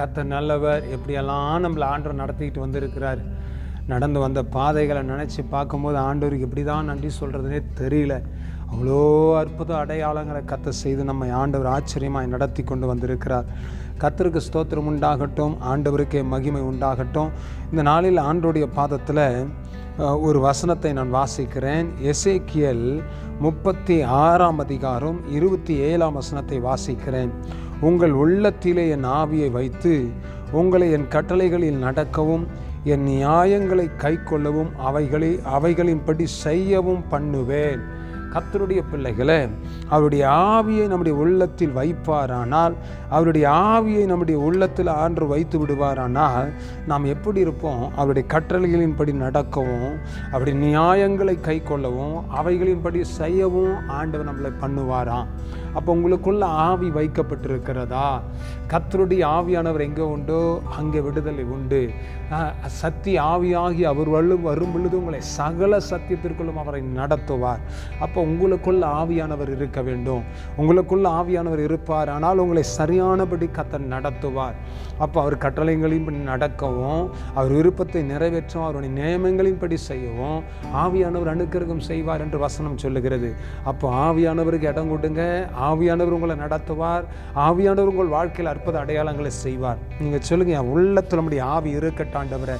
கத்த நல்லவர் எப்படியெல்லாம் நம்மளை ஆண்டவர் நடத்திக்கிட்டு வந்திருக்கிறார். நடந்து வந்த பாதைகளை நினச்சி பார்க்கும்போது ஆண்டவருக்கு எப்படி தான் நன்றி சொல்கிறதுனே தெரியல. அவ்வளோ அற்புத அடையாளங்களை கத்த செய்து நம்மை ஆண்டவர் ஆச்சரியமாக நடத்தி கொண்டு வந்திருக்கிறார். கத்தருக்கு ஸ்தோத்திரம் உண்டாகட்டும் ஆண்டவருக்கே மகிமை உண்டாகட்டும். இந்த நாளில் ஆண்டோடைய பாதத்தில் ஒரு வசனத்தை நான் வாசிக்கிறேன். எசேக்கியல் முப்பத்தி ஆறாம் அதிகாரம் இருபத்தி ஏழாம் வசனத்தை வாசிக்கிறேன். உங்கள் உள்ளத்திலே என் ஆவியை வைத்து உங்களை என் கட்டளைகளில் நடக்கவும் என் நியாயங்களை கைக்கொள்ளவும் அவைகளை அவைகளின்படி செய்யவும் பண்ணுவேன். கத்தருடைய பிள்ளைகளே அவருடைய ஆவியை நம்முடைய உள்ளத்தில் வைப்பாரானால் அவருடைய ஆவியை நம்முடைய உள்ளத்தில் ஆண்டு வைத்து விடுவாரானால் நாம் எப்படி இருப்போம்? அவருடைய கற்றல்களின்படி நடக்கவும் அவருடைய நியாயங்களை கை கொள்ளவும் அவைகளின்படி செய்யவும் ஆண்டவர் நம்மளை பண்ணுவாராம். அப்போ உங்களுக்குள்ள ஆவி வைக்கப்பட்டிருக்கிறதா? கத்தருடைய ஆவியானவர் எங்கே உண்டோ அங்கே விடுதலை உண்டு. சத்தி ஆவியாகி அவர் வரும் வரும் பொழுது உங்களை சகல சத்தியத்திற்குள்ளும் அவரை நடத்துவார். அப்போ உங்களுக்குள்ள ஆவியானவர் இருக்க வேண்டும். உங்களுக்குள்ள ஆவியானவர் இருப்பார். ஆனால் உங்களை சரியானபடி கத்தர் நடத்துவார். அப்போ அவர் கட்டளைகளின்படி நடக்கவும் அவர் விருப்பத்தை நிறைவேற்றவும் அவருடைய நியமங்களின்படி செய்யவும் ஆவியானவர் அனுக்கிரகம் செய்வார் என்று வசனம் சொல்லுகிறது. அப்போ ஆவியானவருக்கு இடம் கொடுங்க. ஆவியானவர் உங்களை நடத்துவார். ஆவியானவர் உங்கள் வாழ்க்கையில் அற்புத அடையாளங்களை செய்வார். நீங்கள் சொல்லுங்க என் உள்ளத்தில் நம்முடைய ஆவி இருக்கட்டாண்டவரை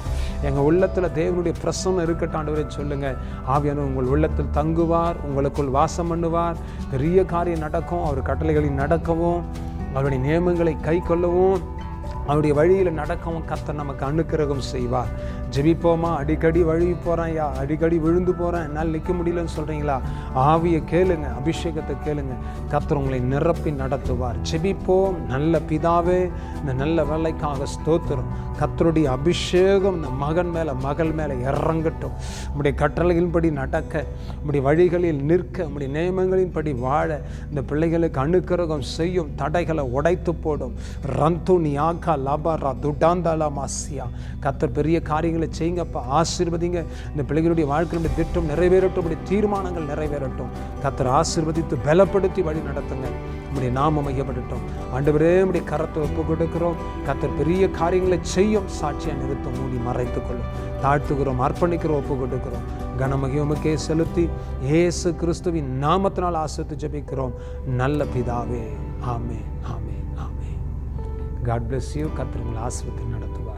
எங்கள் உள்ளத்தில் தேவனுடைய பிரசன்னம் இருக்கட்டாண்டவரை சொல்லுங்க. ஆவியானவர் உங்கள் உள்ளத்தில் தங்குவார். உங்களுக்குள் வாசம் பண்ணுவார். பெரிய காரியம் நடக்கும் அவர் கட்டளைகளில் நடக்கவும் அவருடைய நியமங்களை கை கொள்ளவும் அவருடைய வழியில் நடக்கவும் கர்த்தர் நமக்கு அனுக்கிரகம் செய்வார். ஜெபிப்போமா? அடிக்கடி வழி போகிறேன் யா அடிக்கடி விழுந்து போகிறேன் என்னால் நிற்க முடியலன்னு சொல்கிறீங்களா ஆவியை கேளுங்க அபிஷேகத்தை கேளுங்க. கத்தர் உங்களை நிரப்பி நடத்துவார். ஜெபிப்போம். நல்ல பிதாவே இந்த நல்ல வேலைக்காக ஸ்தோத்திரம். கத்தருடைய அபிஷேகம் இந்த மகன் மேலே மகள் மேலே இறங்கட்டும். நம்முடைய கட்டளைகளின்படி நடக்க நம்முடைய வழிகளில் நிற்க நம்முடைய நியமங்களின்படி வாழ இந்த பிள்ளைகளுக்கு அனுக்கிரகம் செய்யும் தடைகளை உடைத்து போடும். ரந்து ஆக்கா லபாரா துடாந்தாலா மாசியா. கத்தர் பெரிய காரியங்களை செய்யுங்கப்பா ஆசீர்வதிங்க. இந்த பிள்ளைகளுடைய வாழ்க்கையுடைய திட்டம் நிறைவேறட்டும் தீர்மானங்கள் நிறைவேறட்டும். கத்தர் ஆசீர்வதித்து பலப்படுத்தி வழி நடத்துங்க. உம்முடைய நாமம் மையப்படட்டும் ஆண்டவரே உடைய கரத்தை ஒப்பு கொடுக்கிறோம். கத்தர் பெரிய காரியங்களை செய்யும் சாட்சியாக நிறுத்தம் மூடி மறைத்து கொள்ளும். தாழ்த்துகிறோம் அர்ப்பணிக்கிறோம் ஒப்பு கொடுக்கிறோம். கனமகிமுக்கே செலுத்தி இயேசு கிறிஸ்துவின் நாமத்தினால் ஆசிரித்து ஜெபிக்கிறோம். நல்ல பிதாவே ஆமே ஆமே ஆமே காட் பிளஸ் யூ கத்திரங்களை ஆசிரியத்தை நடத்தும்